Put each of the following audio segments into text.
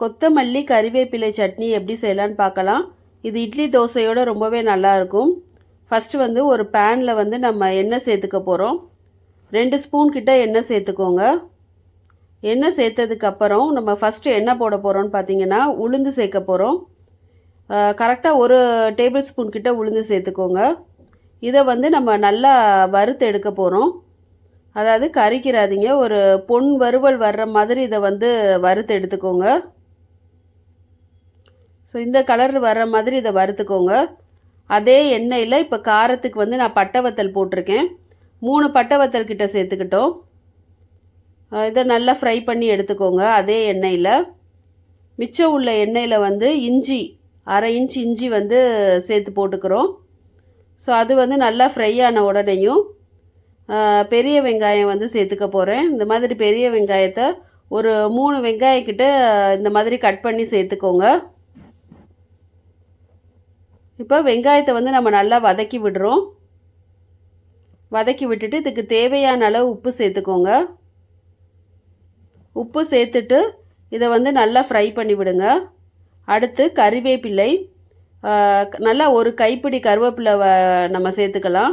கொத்தமல்லி கறிவேப்பிலை சட்னி எப்படி செய்யலான்னு பார்க்கலாம். இது இட்லி தோசையோட ரொம்பவே நல்லாயிருக்கும் ஃபஸ்ட்டு வந்து ஒரு பேனில் வந்து நம்ம எண்ணெய் சேர்த்துக்க போகிறோம் ரெண்டு ஸ்பூன் கிட்ட எண்ணெய் சேர்த்துக்கோங்க. எண்ணெய் சேர்த்ததுக்கப்புறம் நம்ம ஃபஸ்ட்டு எண்ணெய் போட போகிறோம்னு பார்த்தீங்கன்னா உளுந்து சேர்க்க போகிறோம் கரெக்டாக ஒரு டேபிள் ஸ்பூன் கிட்ட உளுந்து சேர்த்துக்கோங்க. இதை வந்து நம்ம நல்லா வறுத்து எடுக்க போகிறோம் அதாவது கறிக்கிறாதீங்க. ஒரு பொன் வறுவல் வர்ற மாதிரி இதை வந்து வறுத்து எடுத்துக்கோங்க. ஸோ இந்த கலர் வர்ற மாதிரி இதை வறுத்துக்கோங்க. அதே எண்ணெயில் இப்போ காரத்துக்கு வந்து நான் பட்டை வத்தல் போட்டிருக்கேன். மூணு பட்டை வத்தல் கிட்ட சேர்த்துக்கிட்டோம். இதை நல்லா ஃப்ரை பண்ணி எடுத்துக்கோங்க அதே எண்ணெயில். மிச்சம் உள்ள எண்ணெயில் வந்து இஞ்சி அரை இன்ச் இஞ்சி வந்து சேர்த்து போட்டுக்கிறோம். ஸோ அது வந்து நல்லா ஃப்ரை ஆன உடனேயும் பெரிய வெங்காயம் வந்து சேர்த்துக்க போகிறேன் இந்த மாதிரி பெரிய வெங்காயத்தை ஒரு மூணு வெங்காயக்கிட்ட இந்த மாதிரி கட் பண்ணி சேர்த்துக்கோங்க. இப்போ வெங்காயத்தை வந்து நம்ம நல்லா வதக்கி விடுறோம். வதக்கி விட்டுட்டு இதுக்கு தேவையான அளவு உப்பு சேர்த்துக்கோங்க. உப்பு சேர்த்துட்டு இதை வந்து நல்லா ஃப்ரை பண்ணி விடுங்க. அடுத்து கறிவேப்பிலை நல்லா ஒரு கைப்பிடி கருவேப்பிலை நம்ம சேர்த்துக்கலாம்.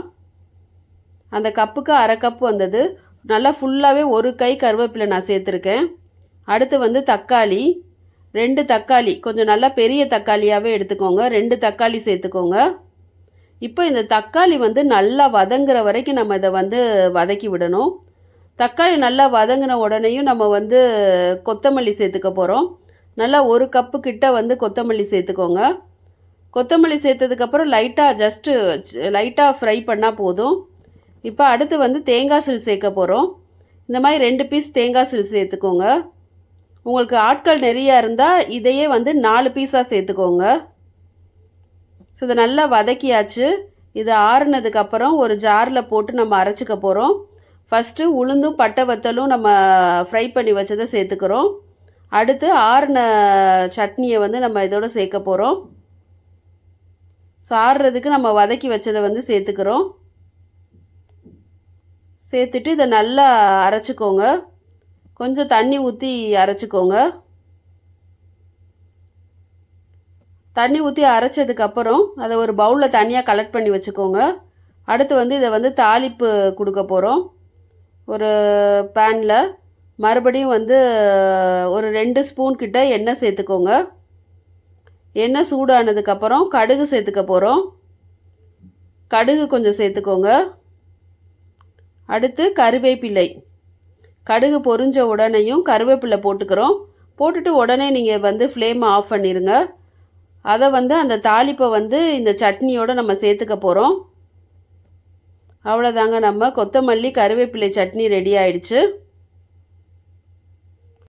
அந்த கப்புக்கு அரை கப்பு வந்தது. நல்லா ஃபுல்லாகவே ஒரு கை கருவேப்பிலை நான் சேர்த்துருக்கேன். அடுத்து வந்து தக்காளி ரெண்டு தக்காளி கொஞ்சம் நல்லா பெரிய தக்காளியாகவே எடுத்துக்கோங்க. ரெண்டு தக்காளி சேர்த்துக்கோங்க. இப்போ இந்த தக்காளி வந்து நல்லா வதங்குற வரைக்கும் நம்ம இதை வந்து வதக்கி விடணும். தக்காளி நல்லா வதங்கின உடனேயும் நம்ம வந்து கொத்தமல்லி சேர்த்துக்க போகிறோம் நல்லா ஒரு கப்பு கிட்ட வந்து கொத்தமல்லி சேர்த்துக்கோங்க. கொத்தமல்லி சேர்த்ததுக்கப்புறம் லைட்டாக ஜஸ்ட்டு லைட்டாக ஃப்ரை பண்ணால் போதும். இப்போ அடுத்து வந்து தேங்காய் சில் சேர்க்க போகிறோம் இந்த மாதிரி ரெண்டு பீஸ் தேங்காய் சில் சேர்த்துக்கோங்க. உங்களுக்கு ஆட்கள் நிறையா இருந்தால் இதையே வந்து நாலு பீஸாக சேர்த்துக்கோங்க. ஸோ இதை நல்லா வதக்கியாச்சு. இது ஆறுனதுக்கப்புறம் ஒரு ஜாரில் போட்டு நம்ம அரைச்சிக்க போகிறோம் ஃபஸ்ட்டு உளுந்தும் பட்டை வத்தலும் நம்ம ஃப்ரை பண்ணி வச்சதை சேர்த்துக்கிறோம். அடுத்து ஆறுன சட்னியை வந்து நம்ம இதோட சேர்க்க போகிறோம் ஸோ ஆறுறதுக்கு நம்ம வதக்கி வச்சதை வந்து சேர்த்துக்கிறோம். சேர்த்துட்டு இதை நல்லா அரைச்சிக்கோங்க. கொஞ்சம் தண்ணி ஊற்றி அரைச்சிக்கோங்க. தண்ணி ஊற்றி அரைச்சதுக்கப்புறம் அதை ஒரு பவுலில் தனியாக கலெக்ட் பண்ணி வச்சுக்கோங்க. அடுத்து வந்து இதை வந்து தாளிப்பு கொடுக்க போகிறோம் ஒரு பேனில் மறுபடியும் வந்து ஒரு ரெண்டு ஸ்பூன் கிட்ட எண்ணெய் சேர்த்துக்கோங்க. எண்ணெய் சூடானதுக்கப்புறம் கடுகு சேர்த்துக்க போகிறோம் கடுகு கொஞ்சம் சேர்த்துக்கோங்க. அடுத்து கருவேப்பிலை. கடுகு பொரிஞ்ச உடனேயும் கருவேப்பிலை போட்டுக்கிறோம். போட்டுட்டு உடனே நீங்கள் வந்து ஃப்ளேமை ஆஃப் பண்ணிடுங்க அதை வந்து அந்த தாளிப்பை வந்து இந்த சட்னியோடு நம்ம சேர்த்துக்க போகிறோம் அவ்வளோதாங்க நம்ம கொத்தமல்லி கருவேப்பிலை சட்னி ரெடி ஆயிடுச்சு.